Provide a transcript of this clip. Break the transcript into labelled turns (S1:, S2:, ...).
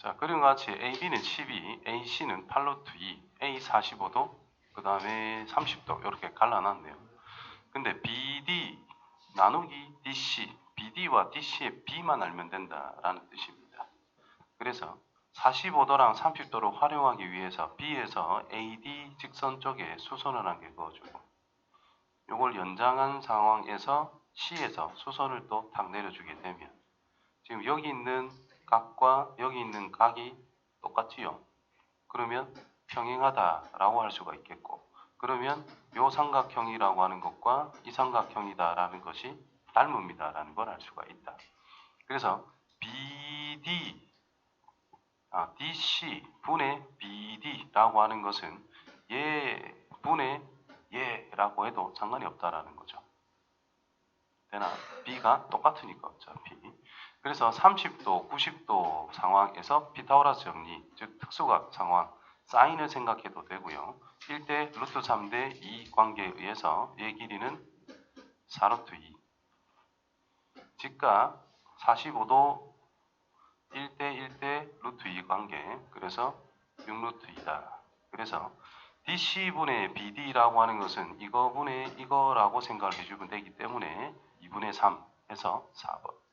S1: 자, 그런 같이 AB는 12, AC는 8루트 2, A 45도, 그 다음에 30도 이렇게 갈라놨네요. 근데 BD 나누기 DC, BD와 DC의 B만 알면 된다라는 뜻입니다. 그래서 45도랑 30도를 활용하기 위해서 B에서 AD 직선 쪽에 수선을 한 개 그어주고 이걸 연장한 상황에서 C에서 수선을 또 탁 내려주게 되면 지금 여기 있는 각과 여기 있는 각이 똑같지요. 그러면 평행하다라고 할 수가 있겠고 그러면 요 삼각형이라고 하는 것과 이 삼각형이다라는 것이 닮음이다라는 걸 알 수가 있다. 그래서 BD 아, DC 분의 BD라고 하는 것은 얘 분의 얘라고 해도 상관이 없다라는 거죠. 되나? B가 똑같으니까 어차피. 그래서 30도, 90도 상황에서 피타고라스 정리, 즉 특수각 상황, 사인을 생각해도 되고요. 1대 루트 3대 2 관계에 의해서 얘 길이는 4루트 2. 즉각 45도 1대 1대 루트 2 관계, 그래서 6루트 2다. 그래서 DC분의 BD라고 하는 것은 이거분의 이거라고 생각을 해주면 되기 때문에 2분의 3 해서 4번.